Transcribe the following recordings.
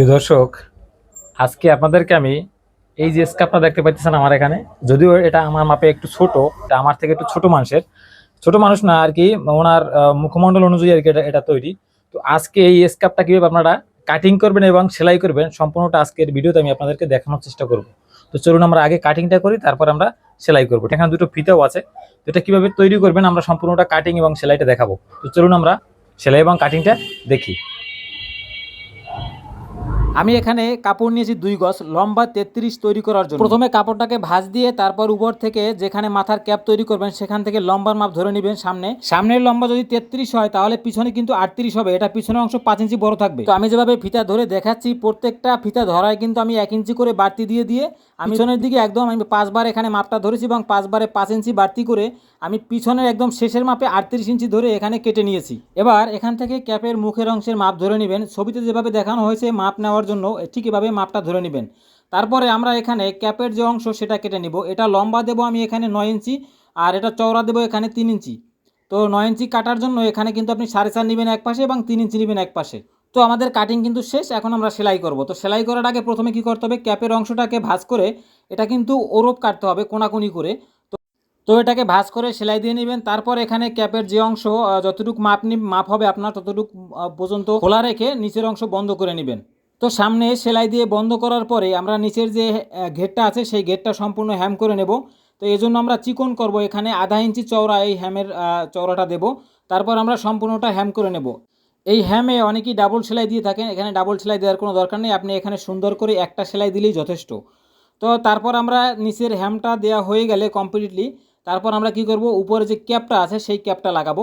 প্রিয় দর্শক, আজকে আপনাদেরকে আমি এই যে স্কাপটা দেখতে পাচ্ছেন আমার এখানে, যদিও এটা আমার মাপে একটু ছোট, এটা আমার থেকে একটু ছোট মানুষের। ছোট মানুষ না আর কি, ওনার মুখমণ্ডল অনুযায়ী আর কি এটা এটা তৈরি। তো আজকে এই স্কাপটা কীভাবে আপনারা কাটিং করবেন এবং সেলাই করবেন, সম্পূর্ণটা আজকের ভিডিওতে আমি আপনাদেরকে দেখানোর চেষ্টা করব। তো চলুন আমরা আগে কাটিংটা করি, তারপর আমরা সেলাই করব। এখানে দুটো ফিতাও আছে। তো এটা কীভাবে তৈরি করবেন, আমরা সম্পূর্ণটা কাটিং এবং সেলাইটা দেখাবো। তো চলুন আমরা সেলাই এবং কাটিংটা দেখি। আমি এখানে কাপড় নিয়েছি দুই গজ, লম্বা তেত্রিশ তৈরি করার জন্য। প্রথমে কাপড়টাকে ভাঁজ দিয়ে তারপর উপর থেকে যেখানে মাথার ক্যাপ তৈরি করবেন, সেখান থেকে লম্বার মাপ ধরে নেবেন সামনে। সামনের লম্বা যদি তেত্রিশ হয়, তাহলে পিছনে কিন্তু আটত্রিশ হবে। এটা পিছনের অংশ পাঁচ ইঞ্চি বড় থাকবে। তো আমি যেভাবে ফিতা ধরে দেখাচ্ছি, প্রত্যেকটা ফিতা ধরায় কিন্তু আমি এক ইঞ্চি করে বাড়তি দিয়ে দিয়ে আমি পিছনের দিকে একদম আমি পাঁচবার এখানে মাপটা ধরেছি এবং পাঁচবারে পাঁচ ইঞ্চি বাড়তি করে আমি পিছনের একদম শেষের মাপে আটত্রিশ ইঞ্চি ধরে এখানে কেটে নিয়েছি। এবার এখান থেকে ক্যাপের মুখের অংশের মাপ ধরে নেবেন। ছবিতে যেভাবে দেখানো হয়েছে, মাপ নেওয়ার জন্য ঠিক এভাবে মাপটা ধরে নেবেন। তারপরে আমরা এখানে ক্যাপের যে অংশ সেটা কেটে নিব। এটা লম্বা দেবো আমি এখানে নয় ইঞ্চি আর এটা চওড়া দেবো এখানে তিন ইঞ্চি। তো নয় ইঞ্চি কাটার জন্য এখানে কিন্তু আপনি সাড়ে চার নেবেন এক পাশে এবং তিন ইঞ্চি নেবেন এক পাশে। তো আমাদের কাটিং কিন্তু শেষ, এখন আমরা সেলাই করব। তো সেলাই করার আগে প্রথমে কি করতে হবে? ক্যাপের অংশটাকে ভাঁজ করে এটা কিন্তু ওরপ কাটতে হবে কোনাকুনি করে। তো তো এটাকে ভাঁজ করে সেলাই দিয়ে নেবেন। তারপর এখানে ক্যাপের যে অংশ যতটুকু মাপ মাপ হবে আপনার, ততটুকু পর্যন্ত খোলা রেখে নিচের অংশ বন্ধ করে নেবেন। তো সামনে সেলাই দিয়ে বন্ধ করার পরে আমরা নিচের যে ঘেরটা আছে সেই ঘেরটা সম্পূর্ণ হ্যাম করে নেব। তো এই জন্য আমরা চিকন করব এখানে আধা ইঞ্চি চওড়া এই হ্যামের চওড়াটা দেব। তারপর আমরা সম্পূর্ণটা হ্যাম করে নেব। এই হ্যামে অনেকেই ডাবল সেলাই দিয়ে থাকেন, এখানে ডাবল সেলাই দেওয়ার কোনো দরকার নেই। আপনি এখানে সুন্দর করে একটা সেলাই দিলেই যথেষ্ট। তো তারপর আমরা নিচের হ্যামটা দেওয়া হয়ে গেলে কমপ্লিটলি তারপর আমরা কি করব? উপরে যে ক্যাপটা আছে সেই ক্যাপটা লাগাবো।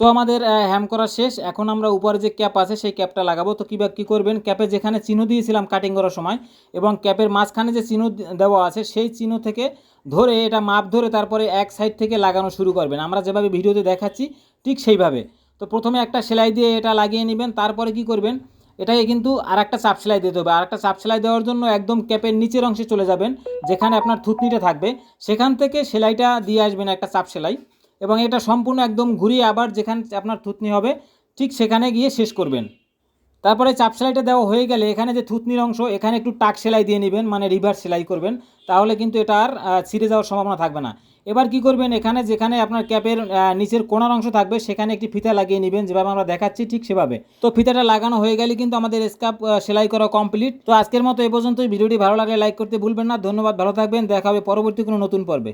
তো আমাদের হ্যাম করা শেষ। এখন আমরা উপরে যে ক্যাপ আছে, সেই ক্যাপটা লাগাবো। তো কীভাবে কী করবেন? ক্যাপে যেখানে চিহ্ন দিয়েছিলাম কাটিং করার সময়, এবং ক্যাপের মাঝখানে যে চিহ্ন দেওয়া আছে, সেই চিহ্ন থেকে ধরে, এটা মাপ ধরে তারপরে এক সাইড থেকে লাগানো শুরু করবেন। আমরা যেভাবে ভিডিওতে দেখাচ্ছি, ঠিক সেইভাবে। তো প্রথমে একটা সেলাই দিয়ে এটা লাগিয়ে নেবেন। তারপরে কি করবেন? এটাকে কিন্তু আর একটা চাপ সেলাই দিতে হবে। আর একটা চাপ সেলাই দেওয়ার জন্য একদম ক্যাপের নিচের অংশে চলে যাবেন, যেখানে আপনার থুতনিটা থাকবে। সেখান থেকে সেলাইটা দিয়ে আসবেন একটা চাপ সেলাই। এবং এটা সম্পূর্ণ একদম ঘুরিয়ে আবার যেখানে আপনার থুতনি হবে, ঠিক সেখানে গিয়ে শেষ করবেন। তারপরে চাপ সেলাইটা দেওয়া হয়ে গেলে এখানে যে থুতনির অংশ, এখানে একটু টাক সেলাই দিয়ে নেবেন মানে রিভার্স সেলাই করবেন, তাহলে কিন্তু এটা আর ছিঁড়ে যাওয়ার সম্ভাবনা থাকবে না। এবার কি করবেন, এখানে যেখানে আপনার ক্যাপের নিচের কোনার অংশ থাকবে, সেখানে একটি ফিতা লাগিয়ে নেবেন, যেভাবে আমরা দেখাচ্ছি ঠিক সেভাবে। তো ফিতাটা লাগানো হয়ে গেলে কিন্তু আমাদের স্কাপ সেলাই করা কমপ্লিট তো আজকের মতো এ পর্যন্তই। ভিডিওটি ভালো লাগলে লাইক করতে ভুলবেন না। ধন্যবাদ, ভালো থাকবেন। দেখা হবে পরবর্তী কোনো নতুন পর্বে।